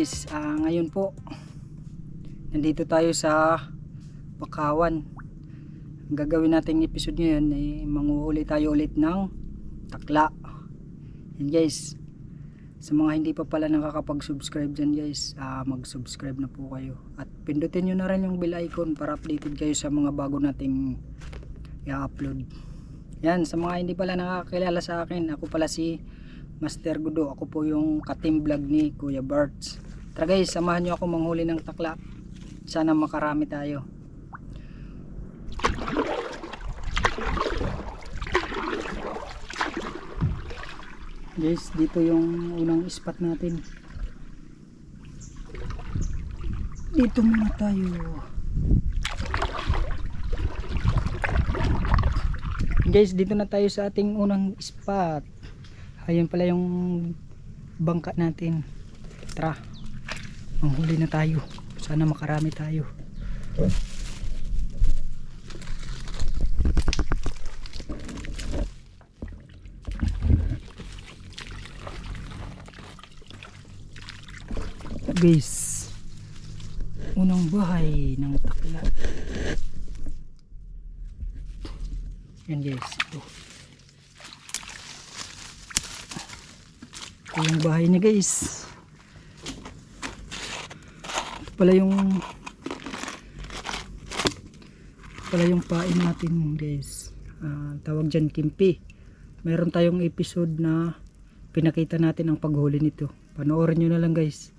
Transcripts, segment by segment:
guys. Ah, ngayon po nandito tayo sa Bakawan. Ang gagawin nating episode ngayon ay manguhuli tayo ulit ng takla. Yan guys. Sa mga hindi pa pala nakakapag-subscribe dyan guys, ah, mag-subscribe na po kayo. At pindutin nyo na rin yung bell icon para updated kayo sa mga bago nating i-upload. Yan, sa mga hindi pala nakakilala sa akin, ako pala si Master Gudo. Ako po yung ka-team vlog ni Kuya Barts. Tara guys, samahan nyo ako manghuli ng takla. Sana makarami tayo. Guys, dito yung unang spot natin. Dito muna tayo. Guys, dito na tayo sa ating unang spot. Ayun pala yung bangka natin. Tara. Manghuli na tayo. Sana makarami tayo. Guys, unang bahay ng takla. Yan guys, ito. Ito yung bahay niya guys. Pala yung pala yung pain natin guys. Ah, tawag dyan kimpi. Meron tayong episode na pinakita natin ang paghuli nito. Panoorin nyo na lang guys.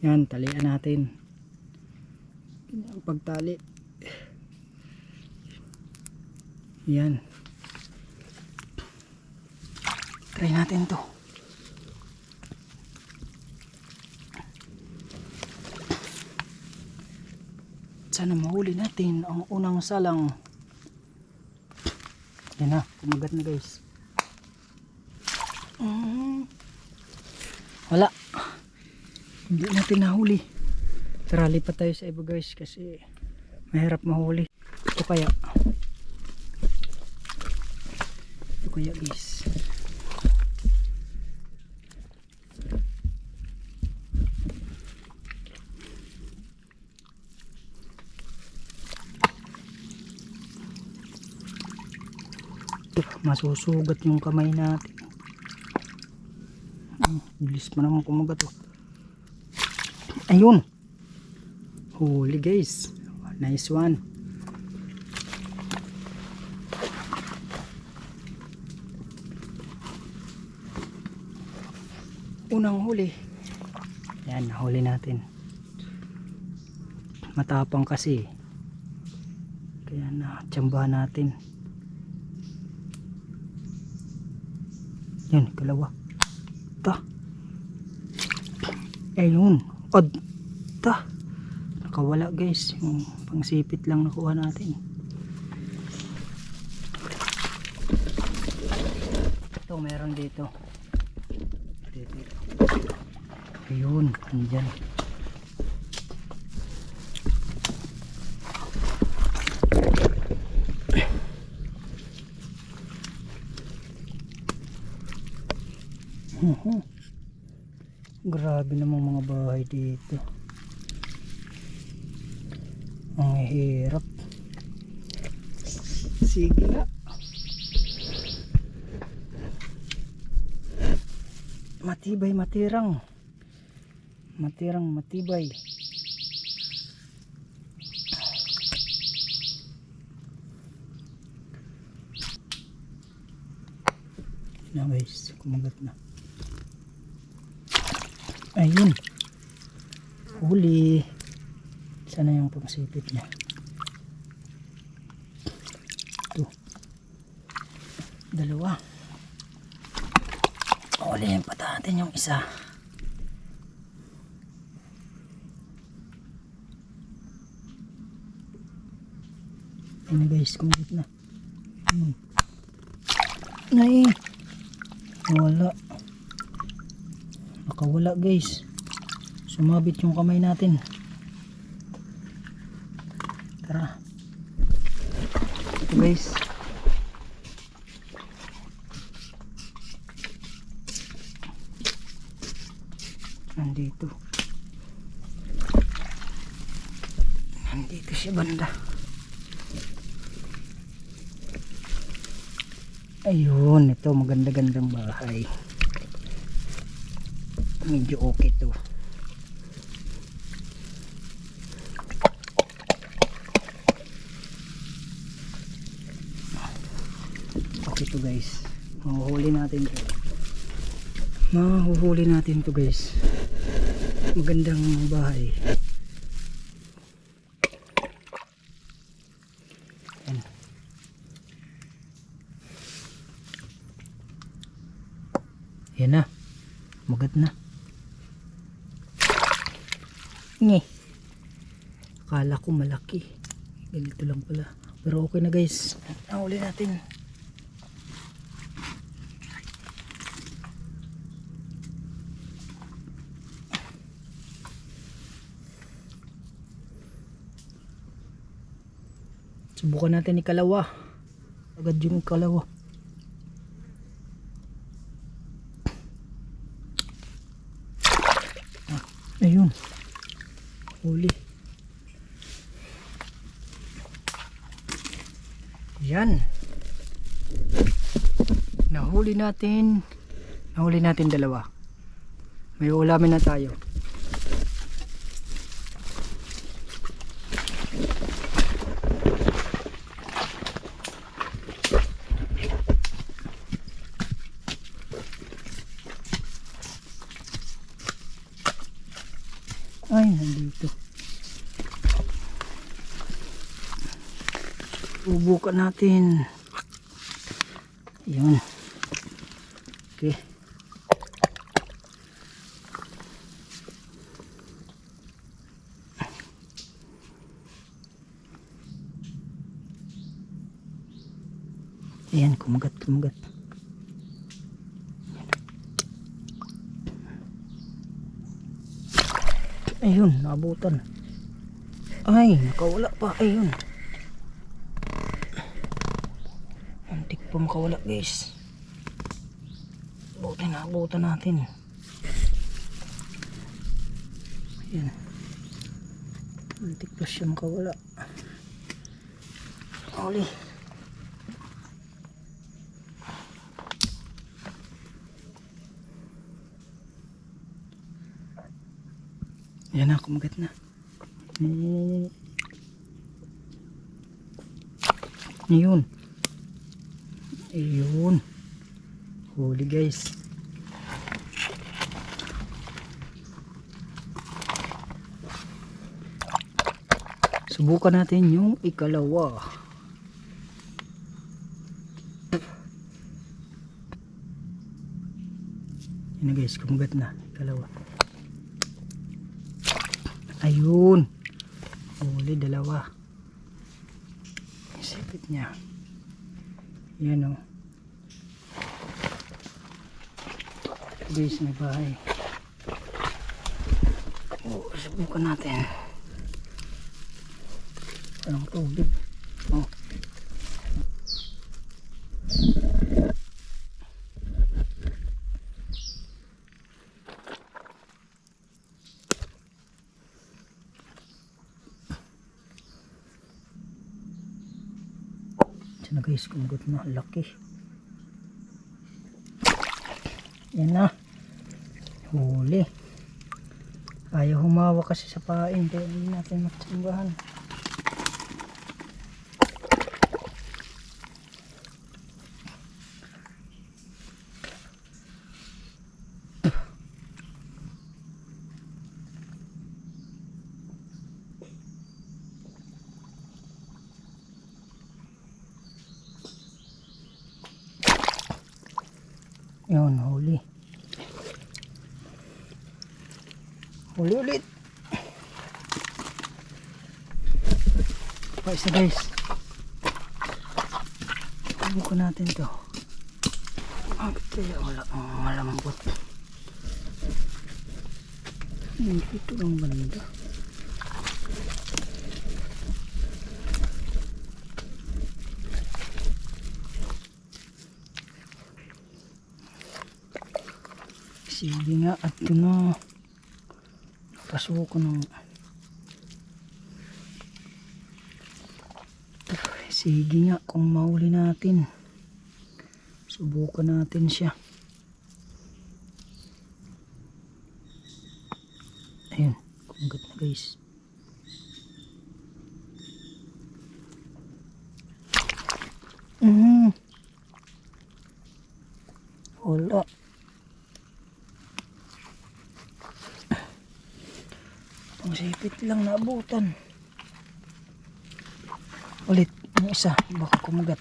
Yan, talian natin. Yan ang pagtali. Yan. Try natin to. Sana mahuli natin ang unang salang. Yan na, kumagat na guys. Mm. Wala. Hindi natin nahuli. Tara, lipat tayo sa iba guys kasi mahirap mahuli. Ito kaya. Ito kaya guys. Ito, masusugat yung kamay natin. Hmm, bilis pa naman kumagat oh. Ayun. Huli guys. Nice one. Unang huli. Yan, nahuli natin. Matapang kasi. Kaya na tsambahan natin. Yan, kalawa. Ta. Ayun. Od. Ta. Nakawala guys. Yung pangsipit lang nakuha natin. Ito, meron dito. Dito. Ayun, andyan. Mhm. Grabe namang mga bahay dito. Ang hirap. Sige nga. Matibay, matirang. Matirang, matibay. Na guys, kumagat na. Ayun. Huli. Sana yung pangsipit niya. Ito. Dalawa. Hulihin pa natin yung isa. Ayun na guys, kumabit na. Ayun. Nay. Wala. Nakawala guys. Sumabit yung kamay natin. Tara. Ito guys. Nandito. Nandito siya banda. Ayun, ito maganda-gandang bahay. Medyo okay to. Okay to guys. Mahuhuli natin to. Mahuhuli natin to guys. Magandang bahay. Yan. Na. Magat na. Nge. Akala ko malaki. Ganito lang pala. Pero okay na guys. Nahuli natin. Subukan natin ikalawa. Agad yung ikalawa. Ah, ayun. Huli. Yan. Nahuli natin. Nahuli natin dalawa. May ulamin na tayo. Ay, nandito. Subukan natin. Yun. Okay. Ayan, kumagat, kumagat. Ayun, naabutan. Ay, nakawala pa. Ayun. Antik pa makawala guys. Buti naabutan natin. Ayan. Antik pa siya makawala. Huli. Yan na, kumagat na. Eh, Yun. Ayun. Huli guys. Subukan natin yung ikalawa. Yan na guys, kumagat na. Ikalawa. Ayun. Huli, dalawa. Sipit niya. Yan o. Guys, may bahay. Oh, subukan natin. Walang tubig. Oh. Guys, kumagot na. Laki. Yan na. Huli. Ayaw humawa kasi sa pain. Kaya hindi natin matsambahan. Yun, huli. Huli ulit. Pa isa guys. Subukan natin to. Okay, wala ang malambot. Dito ang banda. Sige nga, at na. Pasuko ng... Sige nga, kung mahuli natin. Subukan natin siya. Ayun, kumagat na guys. Mm. Wala. Ang sipit lang naabutan. Ulit, yung isa, baka kumagat.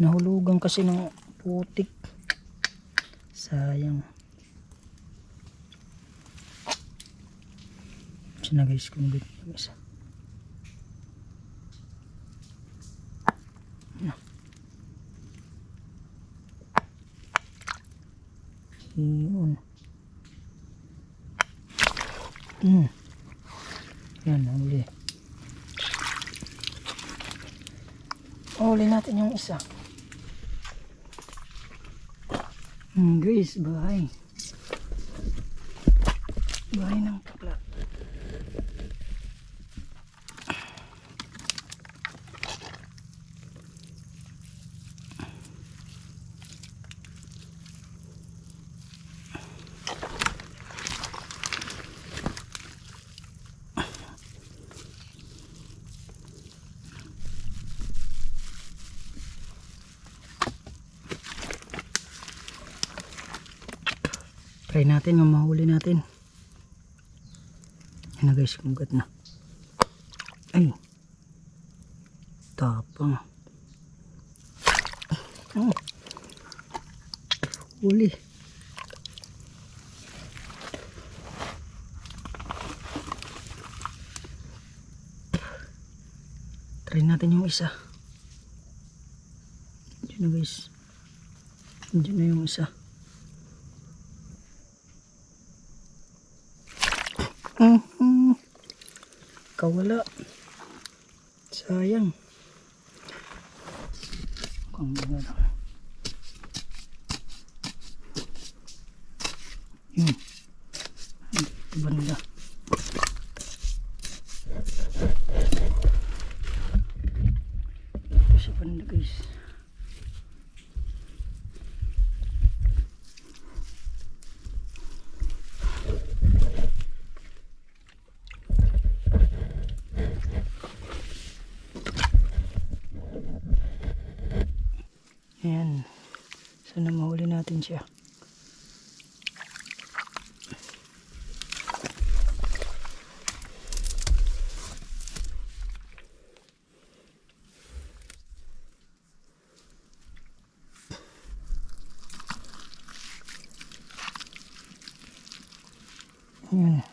Nahulugan kasi ng putik. Sayang. Siya na guys, kumagat yung isa. Yun. Hmm. Yan, huli. Huli natin yung isa. Hmm, guys, bahay. Bahay ng takla. Try natin yung mahuli natin. Yan na guys, kumagat na. Ay. Tapang. Oh. Huli. Try natin yung isa. Diyan na guys. Diyan na yung isa. Mhm. Kawala. Sayang. Kung ano lang. Yun. Dito banda. Ito sa banda guys. Ayan. Sana mahuli natin siya. Ayan.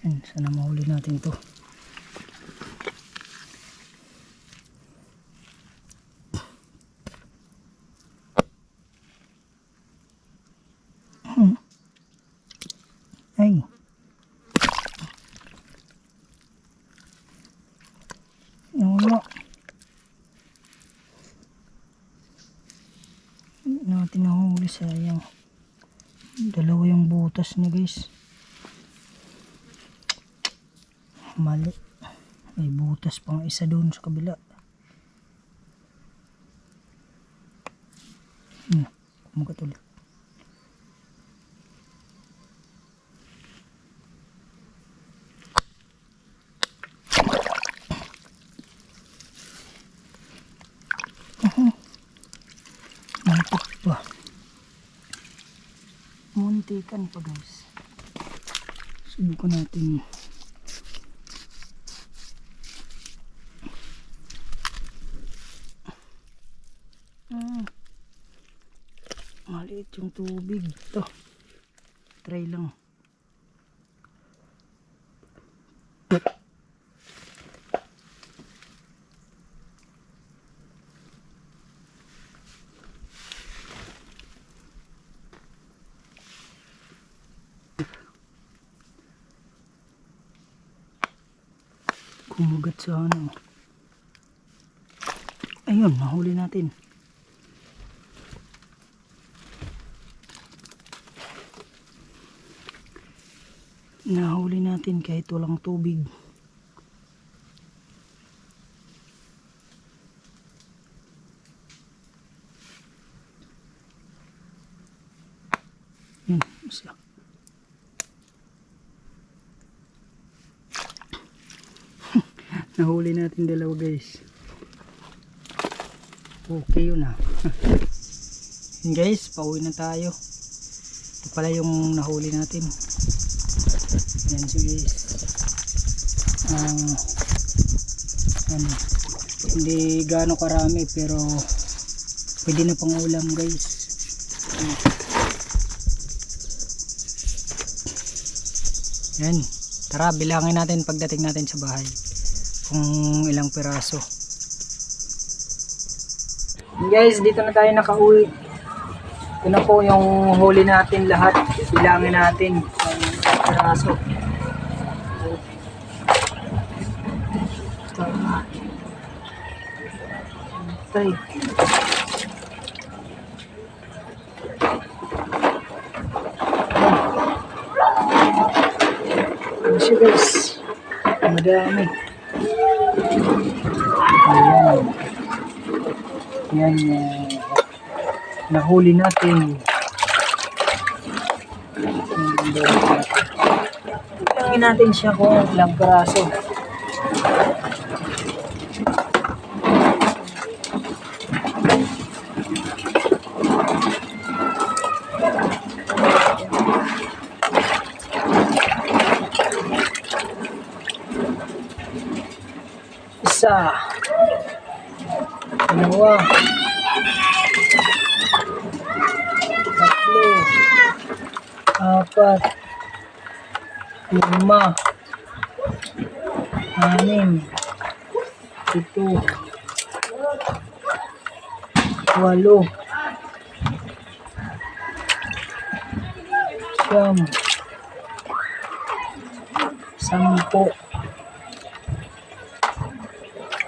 Ayan. Sana mahuli natin to. Hmm. Ay. Wala. Hindi natin nahuli sayang. Dalawa yung butas niya guys. Mali. May butas pang isa doon sa kabila. Hmm. Kumagat ulit. Mantik pa. Muntikan pa guys. Subukan natin. Hmm. Maliit yung tubig. Ito. Try lang. Kumugat sa ano. Ayun, nahuli natin. Nahuli natin kahit walang tubig. Nahuli natin dalawa guys. Okay yun ah. Guys, pauwi na tayo. Ito pala yung nahuli natin. Yan so guys. Um, ano, hindi gaano karami pero pwede na pang ulam guys. Yan. Tara, bilangin natin pagdating natin sa bahay. Kung ilang piraso. Guys, dito na tayo nakauwi. Ito na po yung huli natin lahat. Bilangin natin ilang piraso. Tay. Ano guys? Madami. Ayan. Yan. eh, nahuli natin. Tingnan natin siya kung ilang piraso. Isa. Dalawa. Tatlo. Apat. Lima. Anim. Ito. Walo. Siyam. Sampo.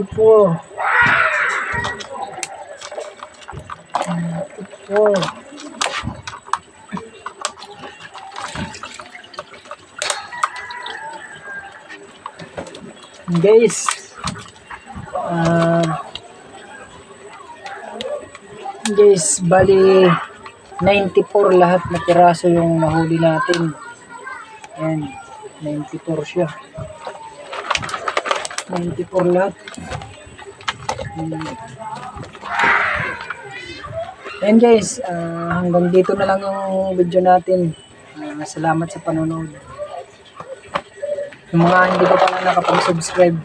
94. 94. Guys, ah guys, bali 94 lahat na piraso yung nahuli natin. Ayan, 94 siya. 94 lahat. Hmm. Ayan guys, ah, hanggang dito na lang yung video natin. Ah, salamat sa panonood. Yung mga hindi pa pala nakapag-subscribe,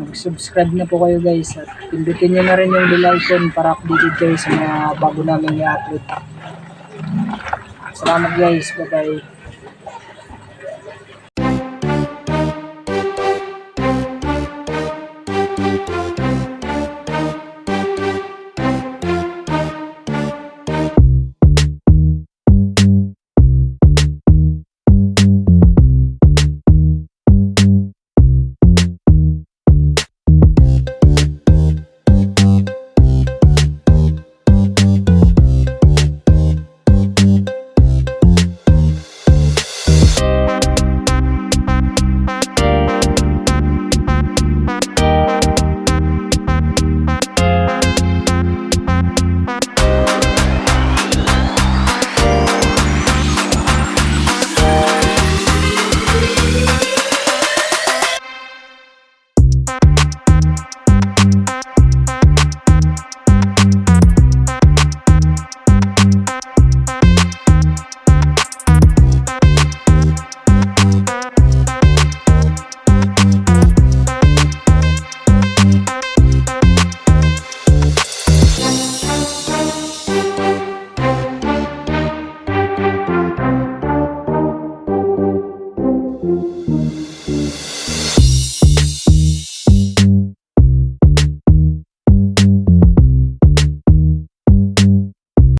mag-subscribe na po kayo guys at pindutin nyo na rin yung bell icon para updated kayo sa mga bago namin i-upload. Salamat guys, bye bye.